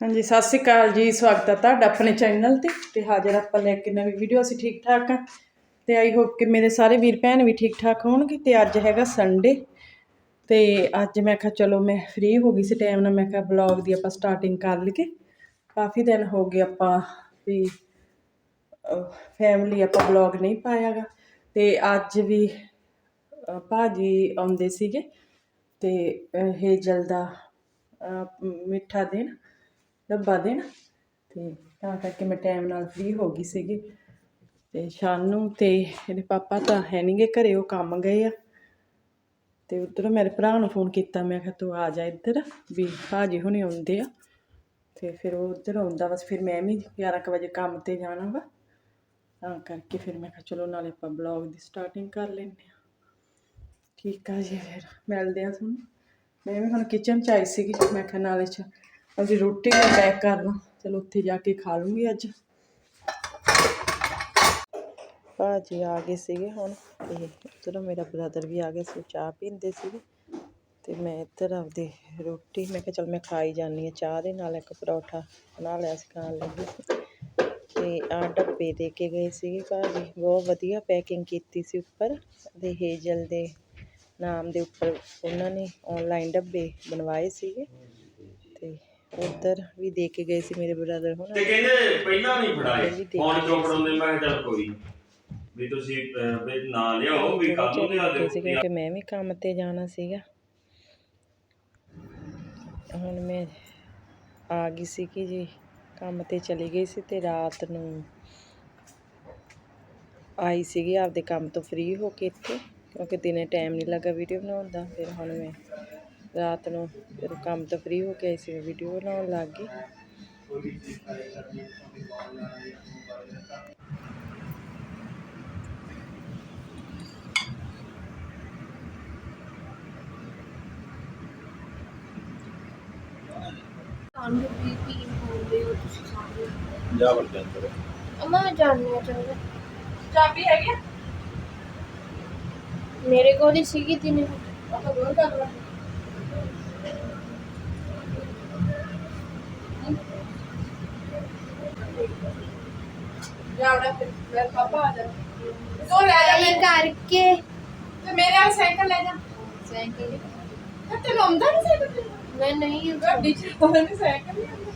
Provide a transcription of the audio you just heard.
ਹਾਂਜੀ ਸਤਿ ਸ਼੍ਰੀ ਅਕਾਲ ਜੀ ਸਵਾਗਤ ਹੈ ਤੁਹਾਡਾ ਆਪਣੇ ਚੈਨਲ ਤੇ। ਤੇ ਹਾਜ਼ਰ ਆਪਾਂ ਲੈ ਕੇ ਨਵੀਂ ਵੀਡੀਓ ਅਸੀਂ ਠੀਕ ਠਾਕ ਆ। ਤੇ ਆਈ ਹੋਪ ਕਿ ਮੇਰੇ ਸਾਰੇ ਵੀਰ ਭੈਣ ਵੀ ਠੀਕ ਠਾਕ ਹੋਣਗੇ। ਤੇ ਅੱਜ ਹੈਗਾ ਸੰਡੇ ਤੇ ਅੱਜ ਮੈਂ ਕਿਹਾ ਚਲੋ ਮੈਂ ਫ੍ਰੀ ਹੋ ਗਈ ਸੀ ਟਾਈਮ ਨਾਲ ਮੈਂ ਕਿਹਾ ਬਲੌਗ ਦੀ ਆਪਾਂ ਸਟਾਰਟਿੰਗ ਕਰ ਲਈਏ। ਕਾਫੀ ਦਿਨ ਹੋ ਗਏ ਆਪਾਂ ਵੀ ਫੈਮਿਲੀ ਆਪਾਂ ਬਲੌਗ ਨਹੀਂ ਪਾਇਆਗਾ। ਤੇ ਅੱਜ ਵੀ ਅ, ਭਾਜੀ ਆਉਂਦੇ ਸੀਗੇ। ਤੇ ਅ, ਹੇਜਲ ਦਾ ਮਿੱਠਾ ਦੇਣ ਡੱਬਾ ਦੇਣ। ਤੇ ਤਾਂ ਕਰਕੇ ਮੈਂ ਟਾਈਮ ਨਾਲ ਫ੍ਰੀ ਹੋ ਗਈ ਸੀਗੀ। ਤੇ ਸ਼ਾਨੂ ਤੇ ਇਹਦੇ ਪਾਪਾ ਤਾਂ ਹੈ ਨਹੀਂਗੇ ਘਰੇ, ਉਹ ਕੰਮ ਗਏ ਆ। ਤੇ ਉਧਰੋਂ ਮੇਰੇ ਭਰਾ ਨੂੰ ਫੋਨ ਕੀਤਾ, ਮੈਂ ਕਿਹਾ ਤੂੰ ਆ ਜਾ ਇੱਧਰ, ਵੀ ਭਾਜੀ ਹੁਣੇ ਆਉਂਦੇ ਆ। ਤੇ ਫਿਰ ਉਹ ਉੱਧਰ ਆਉਂਦਾ ਬਸ ਫਿਰ ਮੈਂ ਵੀ 11 ਕੁ ਵਜੇ ਕੰਮ ਤੇ ਜਾਣਾ ਵਾ। ਤਾਂ ਕਰਕੇ ਫਿਰ ਮੈਂ ਕਿਹਾ ਚਲੋ ਨਾਲੇ ਆਪਾਂ ਬਲੌਗ ਦੀ ਸਟਾਰਟਿੰਗ ਕਰ ਲੈਂਦੇ ਆ। ਠੀਕ ਆ ਜੀ ਫਿਰ, ਮਿਲਦੇ ਆ ਤੁਹਾਨੂੰ। ਮੈਂ ਵੀ ਹੁਣ ਕਿਚਨ ਚ ਆਈ ਸੀਗੀ, ਮੈਂ ਕਿਹਾ ਨਾਲੇ ਚ ਅਸੀਂ ਰੋਟੀ ਵੀ ਪੈਕ ਕਰ ਲਾਂ ਚਲੋ ਉੱਥੇ ਜਾ ਕੇ ਖਾ ਲੂੰਗੀ ਅੱਜ। ਭਾਜੀ ਆ ਗਏ ਸੀਗੇ ਹੁਣ। ਤੇ ਉੱਧਰੋਂ ਮੇਰਾ ਬ੍ਰਦਰ ਵੀ ਆ ਗਿਆ ਸੀ ਚਾਹ ਪੀਂਦੇ ਸੀਗੇ। ਤੇ ਮੈਂ ਇੱਧਰ ਆਪਦੀ ਰੋਟੀ, ਮੈਂ ਕਿਹਾ ਚਲ ਮੈਂ ਖਾਈ ਜਾਂਦੀ ਹਾਂ ਚਾਹ ਦੇ ਨਾਲ, ਇੱਕ ਪਰੌਠਾ ਬਣਾ ਲਿਆ ਸੀ, ਖਾਣ ਲੱਗੀ ਸੀ। ਤੇ ਆ ਡੱਬੇ ਦੇ ਕੇ ਗਏ ਸੀਗੇ ਭਾਜੀ। ਬਹੁਤ ਵਧੀਆ ਪੈਕਿੰਗ ਕੀਤੀ ਸੀ ਉੱਪਰ। ਤੇ ਹੇਜਲ ਦੇ ਨਾਮ ਦੇ ਉੱਪਰ ਉਹਨਾਂ ਨੇ ਆਨਲਾਈਨ ਡੱਬੇ ਬਣਵਾਏ ਸੀਗੇ। ਤੇ ਉਧਰ ਵੀ ਦੇ ਕੇ ਗਏ ਸੀ ਮੇਰੇ ਬ੍ਰਦਰ ਹੁਣ। ਤੇ ਕਹਿੰਦੇ ਪਹਿਲਾਂ ਨਹੀਂ ਫੜਾਏ। ਹੁਣ ਕਿਉਂ। ਫੜਾਉਂਦੇ? ਮੈਂ ਕਿਹਾ ਚੱਲ ਕੋਈ। ਵੀ ਤੁਸੀਂ ਅਹ, ਵੀ ਨਾ ਲਿਆਓ ਵੀ ਕੱਲ ਨੂੰ ਲਿਆ ਦਿਓ। ਸੀ ਕਿਉਂਕਿ ਮੈਂ ਵੀ ਕੰਮ ਤੇ ਜਾਣਾ ਸੀਗਾ। ਹੁਣ ਮੈਂ ਆ ਗਈ ਸੀ ਕਿ ਜੀ ਕੰਮ ਤੇ ਚਲੀ ਗਈ ਸੀ ਤੇ ਰਾਤ ਨੂੰ ਆਈ ਸੀਗੀ ਆਪਦੇ ਕੰਮ ਤੋਂ ਫ੍ਰੀ ਹੋ ਕੇ ਇੱਥੇ ਕਿਉਂਕਿ ਦਿਨੇ ਟਾਈਮ ਨਹੀਂ ਲੱਗਾ ਵੀਡੀਓ ਬਣਾਉਣ ਦਾ। ਫਿਰ ਹੁਣ ਮੈਂ ਰਾਤ ਨੂੰ ਜਦੋਂ ਕੰਮ ਤੋਂ ਫ੍ਰੀ ਹੋ ਕੇ ਆਈ ਸੀ ਵੀਡੀਓ ਬਣਾਉਣ ਲੱਗ ਗਈ। ਤੁਹਾਨੂੰ ਵੀ ਪੀ ਹੋਵੇ ਉਹ ਤੁਸੀਂ ਸਾਰੇ? ਜਾ ਵਰਤਨ ਕਰੋ ਅਮਾ ਜਾਣਨਾ ਚਾਹੁੰਦਾ। ਚਾਬੀ ਹੈਗੀ ਮੇਰੇ ਕੋਲ ਹੀ ਸੀਗੀ ਤਿੰਨ। ਆਪਾਂ ਦੋਰ ਕਰ ਲਾ ਜਾਵੜਾ ਫਿਰ ਮੇਰੇ ਪਾਪਾ ਆ ਜਾ ਤੋ ਲੈ ਜਾ ਇਹ ਮੇਰੇ ਕਰਕੇ। ਤੇ ਮੇਰੇ ਵਾਲਾ ਸਾਈਕਲ ਲੈ ਜਾ। ਸਾਈਕਲ ਤੇ ਤੈਨੂੰ ਆਉਂਦਾ ਨਹੀਂ ਸਾਈਕਲ ਮੈਂ ਨਹੀਂ ਗੱਡੀ ਚ ਕੋਈ ਨਹੀਂ ਸਾਈਕਲ ਨਹੀਂ ਆਉਂਦਾ।